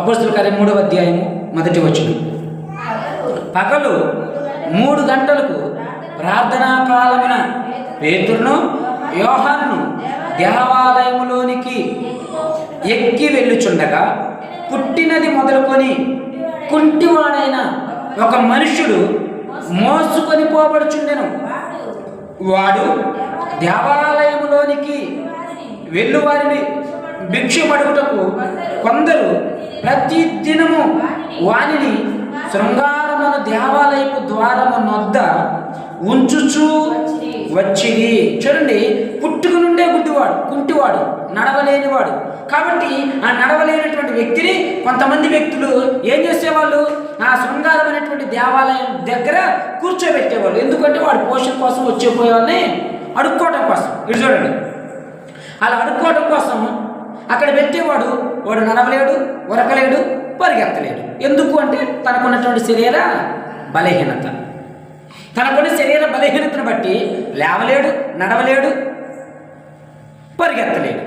అపోస్తుల కార్యం మూడవ అధ్యాయము మొదటి వచనం. పగలు మూడు గంటలకు ప్రార్థనా కాలమున పేతురును యోహాను దేవాలయములోనికి ఎక్కి వెళ్ళుచుండగా పుట్టినది మొదలుకొని కుంటివాడైన ఒక మనుష్యుడు మోసుకొని పోబడుచుండెను. వాడు దేవాలయములోనికి వెళ్ళువారిని భిక్షపడుటకు కొందరు ప్రతి దినము వానిని శృంగారమును దేవాలయపు ద్వారము నొద్ద ఉంచుచూ వచ్చింది చూడండి పుట్టుకు నుండే గుడ్డివాడు కుంటివాడు నడవలేనివాడు. కాబట్టి ఆ నడవలేనటువంటి వ్యక్తిని కొంతమంది వ్యక్తులు ఏం చేసేవాళ్ళు? ఆ శృంగారమైనటువంటి దేవాలయం దగ్గర కూర్చోబెట్టేవాళ్ళు. ఎందుకంటే వాడు పోషణ కోసం వచ్చేపోయే వాళ్ళని అడుక్కోవడం కోసం. ఇది చూడండి. అలా అడుక్కోవడం కోసం అక్కడ పెట్టేవాడు వాడు నడవలేడు ఉరకలేడు పరిగెత్తలేడు. ఎందుకు అంటే తనకున్నటువంటి శరీర బలహీనత. తనకున్న శరీర బలహీనతను బట్టి లేవలేడు నడవలేడు పరిగెత్తలేడు.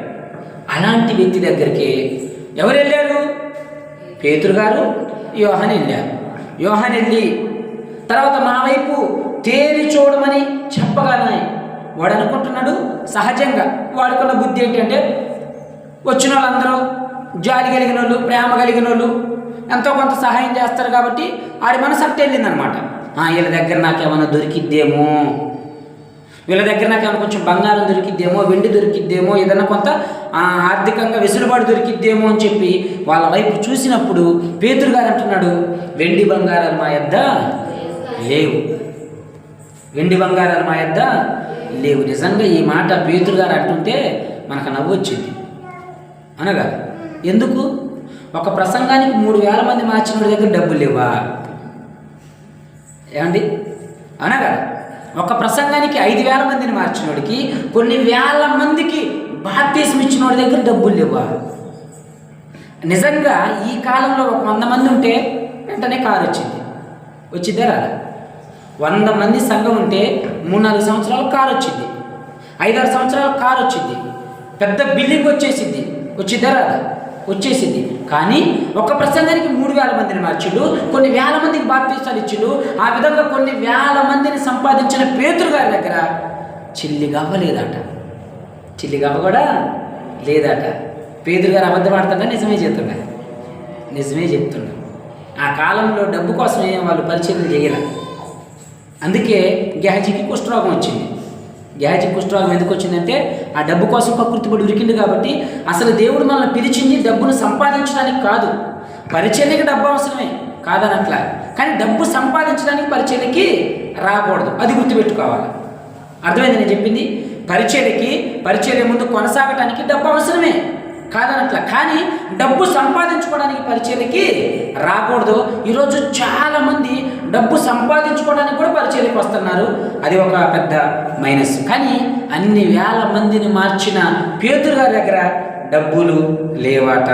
అలాంటి వ్యక్తి దగ్గరికి ఎవరు వెళ్ళారు? పేతురు గారు యోహన్ వెళ్ళారు. యోహన్ వెళ్ళి తర్వాత మా వైపు తేరి చూడమని చెప్పగానే వాడు అనుకుంటున్నాడు సహజంగా వాడుకున్న బుద్ధి ఏంటంటే వచ్చిన వాళ్ళందరూ జాలి కలిగిన వాళ్ళు ప్రేమ కలిగిన వాళ్ళు ఎంతో కొంత సహాయం చేస్తారు కాబట్టి ఆడి మనసు అట్ట వెళ్ళిందనమాట. వీళ్ళ దగ్గర నాకేమైనా దొరికిద్దేమో? వీళ్ళ దగ్గర నాకేమైనా కొంచెం బంగారం దొరికిద్దేమో వెండి దొరికిద్దేమో ఏదైనా కొంత ఆర్థికంగా వెసులుబాటు దొరికిద్దేమో అని చెప్పి వాళ్ళ వైపు చూసినప్పుడు పేతురు గారు అంటున్నాడు వెండి బంగారాలు మా యొద్ద లేవు. వెండి బంగారాలు మా యొద్ద లేవు. నిజంగా ఈ మాట పేతురు గారు అంటుంటే మనకు నవ్వు వచ్చింది అనగా ఎందుకు? ఒక ప్రసంగానికి మూడు వేల మంది మార్చిన దగ్గర డబ్బులు లేవా? ఏమండి? అనగా ఒక ప్రసంగానికి ఐదు వేల మందిని మార్చినోడికి కొన్ని వేల మందికి బాప్తీసం ఇచ్చిన వాడి దగ్గర డబ్బులు లేవా? నిజంగా ఈ కాలంలో ఒక వంద మంది ఉంటే వెంటనే కారు వచ్చింది. వచ్చిందే రాదా? వంద మంది సంఘం ఉంటే మూడు నాలుగు సంవత్సరాలు కారు వచ్చింది. ఐదారు సంవత్సరాలు కారు వచ్చింది. పెద్ద బిల్డింగ్ వచ్చేసింది. వచ్చిందా రాదా వచ్చేసింది. కానీ ఒక ప్రసంగానికి మూడు వేల మందిని మార్చుడు కొన్ని వేల మందికి బాప్తీసాలు ఇచ్చిండు. ఆ విధంగా కొన్ని వేల మందిని సంపాదించిన పేతురు గారి దగ్గర చిల్లిగవ్వ లేదట. చిల్లిగవ్వ కూడా లేదట. పేదరు గారు అబద్ధం ఆడుతుందా నిజమే చెప్తున్నా. నిజమే చెప్తున్నా. ఆ కాలంలో డబ్బు కోసమే వాళ్ళు పరిచయం చేయలే. అందుకే గ్యాజికి కుష్ఠరోగం వచ్చింది. గ్యాజిక్ కుష్ఠరోగం ఎందుకు వచ్చిందంటే ఆ డబ్బు కోసం ప్రకృతిపడి ఉరికింది కాబట్టి అసలు దేవుడు మనల్ని పిలిచింది డబ్బును సంపాదించడానికి కాదు. పరిచర్యకి డబ్బు అవసరమే. కాదనట్లా. కానీ డబ్బు సంపాదించడానికి పరిచర్యకి రాకూడదు. అది గుర్తుపెట్టుకోవాలి. అర్థమైంది నేను చెప్పింది? పరిచర్యకి పరిచర్య ముందు కొనసాగటానికి డబ్బు అవసరమే. కాదనట్లా. కానీ డబ్బు సంపాదించుకోవడానికి పరిచయలకి రాకూడదు. ఈరోజు చాలామంది డబ్బు సంపాదించుకోవడానికి కూడా పరిచర్యకి వస్తున్నారు. అది ఒక పెద్ద మైనస్. కానీ అన్ని వేల మందిని మార్చిన పేతురు గారి దగ్గర డబ్బులు లేవాట.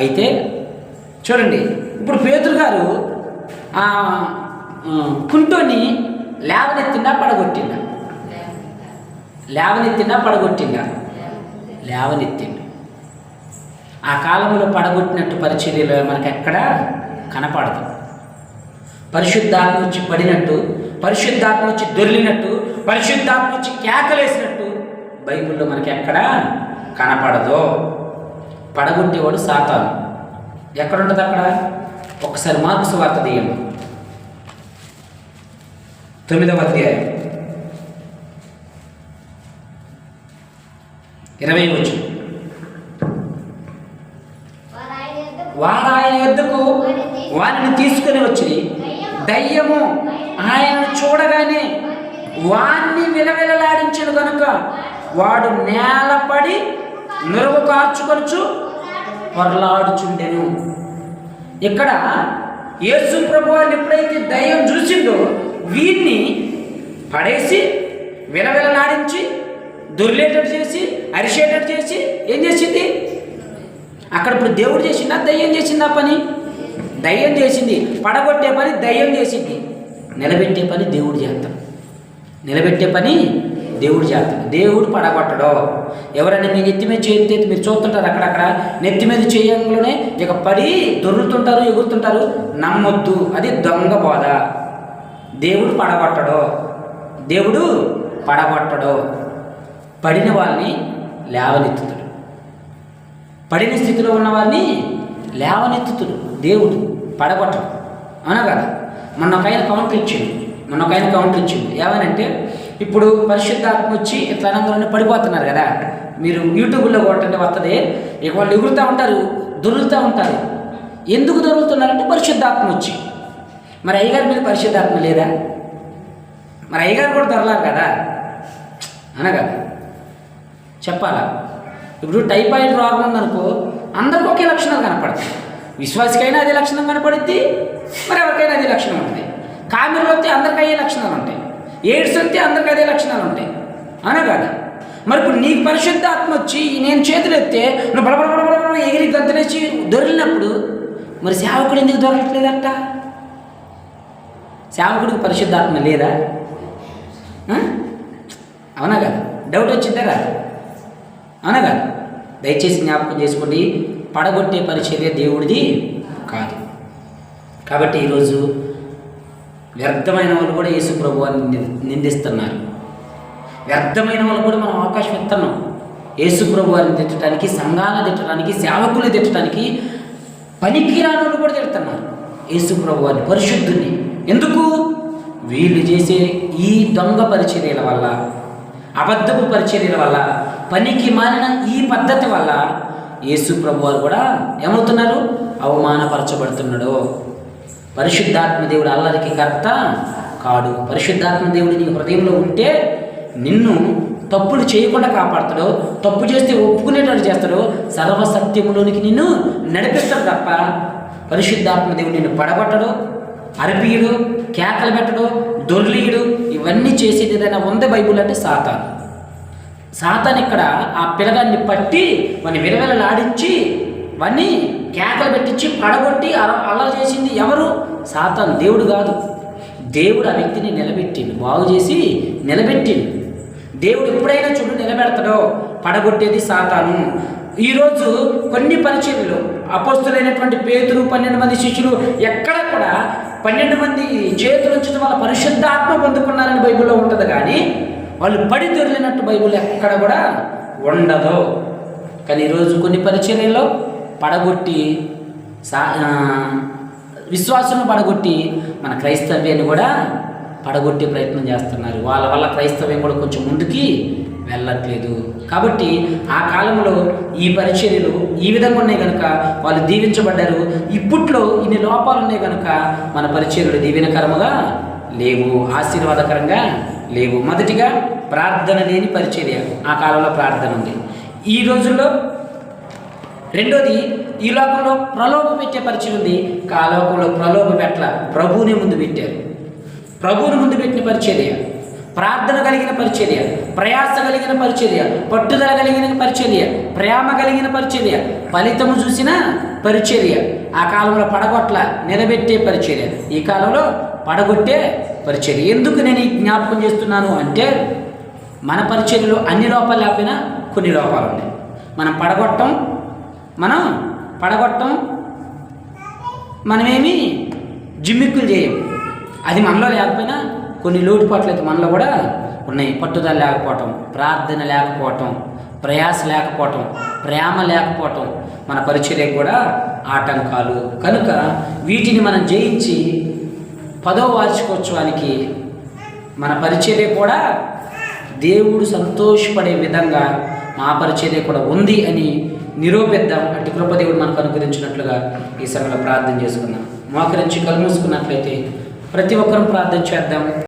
అయితే చూడండి ఇప్పుడు పేతురు గారు కుంటోని లేవనెత్తిండా పడగొట్టిండా? లేవనెత్తిండా పడగొట్టిండా? లేవనెత్తిండు. ఆ కాలంలో పడగొట్టినట్టు పరిచర్యలో మనకు ఎక్కడ కనపడదు. పరిశుద్ధాత్మ వచ్చి పడినట్టు పరిశుద్ధాత్మ వచ్చి దొరికినట్టు పరిశుద్ధాత్మ వచ్చి కేకలేసినట్టు బైబిల్లో మనకి ఎక్కడ కనపడదు. పడగొట్టేవాడు సాతాను. ఎక్కడుంటుంది అక్కడ? ఒకసారి మార్క్స్ వార్త తీయండి. తొమ్మిదవ అధ్యాయం. ఇరవై వచ్చింది వారు ఆయన యొద్దకు వారిని తీసుకుని వచ్చి దయ్యము ఆయనను చూడగానే వాణ్ణి విలవిలలాడించను కనుక వాడు నేలపడి నురుగు కార్చుకొనుచు పొరలాడుచుండెను. ఇక్కడ యేసు ప్రభు వారిని ఎప్పుడైతే దయ్యం చూసిందో వీరిని పడేసి విలవిలలాడించి దొర్లేటట్టు చేసి అరిచేటట్టు చేసి ఏం చేసింది? అక్కడ ఇప్పుడు దేవుడు చేసిందా? దయ్యం చేసిందా పని? దయ్యం చేసింది. పడగొట్టే పని దయ్యం చేసింది. నిలబెట్టే పని దేవుడు చేస్తాం నిలబెట్టే పని దేవుడు చేస్తాడు. దేవుడు పడగొట్టడు. ఎవరైనా మీ నెత్తి మీద చేతి మీరు చూస్తుంటారు అక్కడక్కడ. నెత్తి మీద చేయంలోనే ఇక పడి దొర్లుతుంటారు ఎగురుతుంటారు. నమ్మొద్దు. అది దొంగ బోధ. దేవుడు పడగొట్టడు. దేవుడు పడగొట్టడు. పడిన వాళ్ళని లేవనెత్తుతాడు. పడిన స్థితిలో ఉన్నవారిని లేవనెత్తుతుడు దేవుడు పడగొట్టడు. అవునా కదా? మొన్న ఒక ఆయన కౌంటర్ ఇచ్చింది మొన్న ఒక ఆయన కౌంటర్ ఇచ్చింది ఏమనంటే ఇప్పుడు పరిశుద్ధాత్మ వచ్చి ఇట్లా అనంతరం పడిపోతున్నారు కదా. మీరు యూట్యూబ్లో కొట్టండి వస్తుంది ఇక వాళ్ళు ఎగురుతూ ఉంటారు దొరుకుతూ ఉంటారు. ఎందుకు దొరుకుతున్నారంటే పరిశుద్ధాత్మ వచ్చి. మరి అయ్యగారి మీద పరిశుద్ధాత్మ లేదా? మరి అయ్యగారు కూడా దొరలారు కదా? అనగా చెప్పాలా? ఇప్పుడు టైఫాయిడ్ రోగం ఉందనుకో అందరికి ఒకే లక్షణం కనపడుతుంది విశ్వాసికైనా అదే లక్షణం కనపడుద్ది మరి ఎవరికైనా అదే లక్షణం ఉంటుంది. కామెరలు వస్తే అందరికి అయ్యే లక్షణాలు ఉంటాయి. ఎయిడ్స్ వస్తే అందరికి అదే లక్షణాలు ఉంటాయి. అవునా కాదు? మరి ఇప్పుడు నీకు పరిశుద్ధాత్మ వచ్చి నేను చేతులు ఎత్తే నువ్వు బడబడ బడబడ ఎగిరి గంతనేసి దొరికినప్పుడు మరి సేవకుడు ఎందుకు దొరకట్లేదట? సేవకుడికి పరిశుద్ధాత్మ లేదా? అవునా కదా? డౌట్ వచ్చిందా అవునా కదా? దయచేసి జ్ఞాపకం చేసుకోండి పడగొట్టే పరిచర్య దేవుడిది కాదు. కాబట్టి ఈరోజు వ్యర్థమైన వాళ్ళు కూడా యేసు ప్రభు నింది- నిందిస్తున్నారు. వ్యర్థమైన వాళ్ళు కూడా మనం అవకాశం ఇస్తున్నాం. యేసు ప్రభువారిని తిట్టడానికి సంఘాలను తిట్టడానికి సేవకులు తిట్టడానికి పనికిరాని వాళ్ళు కూడా తిడుతున్నారు. యేసు ప్రభువారిని పరిశుద్ధుని ఎందుకు? వీళ్ళు చేసే ఈ దొంగ పరిచర్యల వల్ల అబద్ధపు పరిచర్యల వల్ల పనికి మారిన ఈ పద్ధతి వల్ల యేసు ప్రభువారు కూడా ఏమవుతున్నారు? అవమానపరచబడుతున్నాడు. పరిశుద్ధాత్మ దేవుడు అల్లరికి కర్త కాడు. పరిశుద్ధాత్మ దేవుడు నీ హృదయంలో ఉంటే నిన్ను తప్పులు చేయకుండా కాపాడతాడు. తప్పు చేస్తే ఒప్పుకునేటట్టు చేస్తాడు. సర్వసత్యములోనికి నిన్ను నడిపిస్తాడు తప్ప పరిశుద్ధాత్మ దేవుడు నిన్ను పడగొట్టడు అరపియుడు కేకలు పెట్టడు దొర్లీయుడు. ఇవన్నీ చేసేది ఏదైనా ఉంది బైబుల్ అంటే సాతాను. సాతాన్ ఇక్కడ ఆ పిల్లగాన్ని పట్టి వాడిని విలవిలలాడించి వాడిని కేకలు పెట్టించి పడగొట్టి అల అలా చేసింది ఎవరు? సాతాన్ దేవుడు కాదు. దేవుడు ఆ వ్యక్తిని నిలబెట్టిండు. బాగు చేసి నిలబెట్టిండు. దేవుడు ఎప్పుడైనా చుట్టూ నిలబెడతాడో? పడగొట్టేది సాతాను. ఈరోజు కొన్ని పరిచర్యలు. అపోస్తులైనటువంటి పేతులు పన్నెండు మంది శిష్యులు ఎక్కడ కూడా పన్నెండు మంది చేతులు ఉంచడం వల్ల పరిశుద్ధాత్మ పొందుకున్నారని బైబిల్లో ఉంటుంది కానీ వాళ్ళు పడి దొరికినట్టు బైబుల్ ఎక్కడ కూడా ఉండదు. కానీ ఈరోజు కొన్ని పరిచర్యల్లో పడగొట్టి సా ఆ, విశ్వాసులను పడగొట్టి మన క్రైస్తవ్యాన్ని కూడా పడగొట్టే ప్రయత్నం చేస్తున్నారు. వాళ్ళ వల్ల క్రైస్తవ్యం కూడా కొంచెం ముందుకి వెళ్ళట్లేదు. కాబట్టి ఆ కాలంలో ఈ పరిచర్యలు ఈ విధంగా ఉన్నాయి కనుక వాళ్ళు దీవించబడ్డారు. ఇప్పట్లో ఇన్ని లోపాలు ఉన్నాయి కనుక మన పరిచర్యలు దీవెనకరముగా లేవు. ఆశీర్వాదకరంగా లేవు. మొదటిగా ప్రార్థన లేని పరిచర్య ఆ కాలంలో ప్రార్థన ఉంది. ఈ రోజుల్లో రెండోది ఈ లోకంలో ప్రలోభ పెట్టే పరిచయం ఉంది. ఆ లోకంలో ప్రలోభ పెట్టల ప్రభువుని ముందు పెట్టారు. ప్రభువుని ముందు పెట్టిన పరిచర్య ప్రార్థన కలిగిన పరిచర్య ప్రయాస కలిగిన పరిచర్య పట్టుదల కలిగిన పరిచర్య ప్రేమ కలిగిన పరిచర్య ఫలితము చూసిన పరిచర్య ఆ కాలంలో పడగొట్ల నిలబెట్టే పరిచర్య. ఈ కాలంలో పడగొట్టే పరిచర్య. ఎందుకు నేను ఈ జ్ఞాపకం చేస్తున్నాను అంటే మన పరిచర్యలో అన్ని లోపాలు లేకపోయినా కొన్ని లోపాలు ఉన్నాయి మనం పడగొట్టం మనం పడగొట్టం మనమేమి జిమ్మిక్కులు చేయం. అది మనలో లేకపోయినా కొన్ని లోటుపాట్లు అయితే మనలో కూడా ఉన్నాయి. పట్టుదల లేకపోవటం ప్రార్థన లేకపోవటం ప్రయాస లేకపోవటం ప్రేమ లేకపోవటం మన పరిచర్యకు కూడా ఆటంకాలు. కనుక వీటిని మనం జయించి పదో వార్షికోత్సవానికి మన పరిచర్య కూడా దేవుడు సంతోషపడే విధంగా మా పరిచర్య కూడా ఉంది అని నిరూపిద్దాం అటు కృపదేవుడు మనకు అనుగ్రహించినట్లుగా ఈ సమయంలో ప్రార్థన చేసుకుందాం. మోకరించి కలుమూసుకున్నట్లయితే ప్రతి ఒక్కరూ ప్రార్థన చేద్దాం.